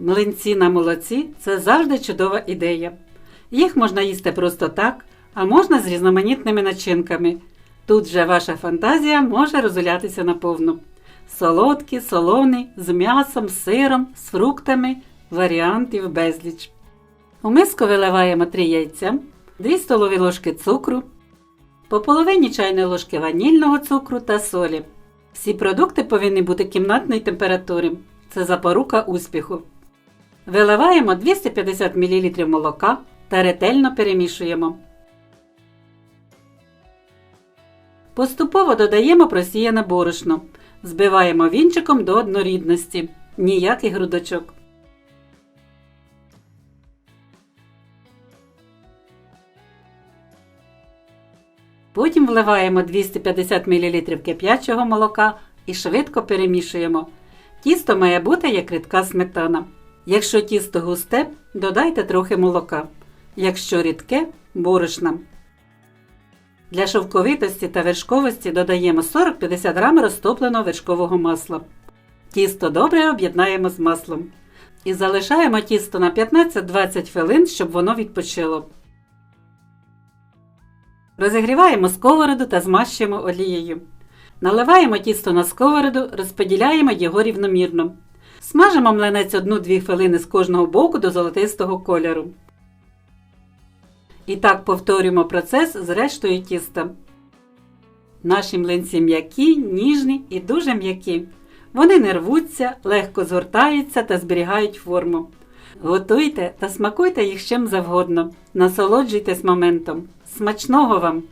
Млинці на молоці це завжди чудова ідея. Їх можна їсти просто так, а можна з різноманітними начинками. Тут же ваша фантазія може розгулятися наповну. Солодкі, солоні, з м'ясом, сиром, з фруктами, варіантів безліч. У миску виливаємо 3 яйця, 2 столові ложки цукру, по половині чайної ложки ванільного цукру та солі. Всі продукти повинні бути кімнатної температури. Це запорука успіху. Виливаємо 250 мл молока та ретельно перемішуємо. Поступово додаємо просіяне борошно. Збиваємо вінчиком до однорідності. Ніяких грудочок. Потім вливаємо 250 мл кип'ячого молока і швидко перемішуємо. Тісто має бути як рідка сметана. Якщо тісто густе, додайте трохи молока. Якщо рідке борошна. Для шовковитості та вершковості додаємо 40-50 г розтопленого вершкового масла. Тісто добре об'єднаємо з маслом. І залишаємо тісто на 15-20 хвилин, щоб воно відпочило. Розігріваємо сковороду та змащуємо олією. Наливаємо тісто на сковороду, розподіляємо його рівномірно. Смажимо млинець 1-2 хвилини з кожного боку до золотистого кольору. І так повторюємо процес з рештою тіста. Наші млинці м'які, ніжні і дуже м'які. Вони не рвуться, легко згортаються та зберігають форму. Готуйте та смакуйте їх чим завгодно. Насолоджуйтесь моментом. Смачного вам!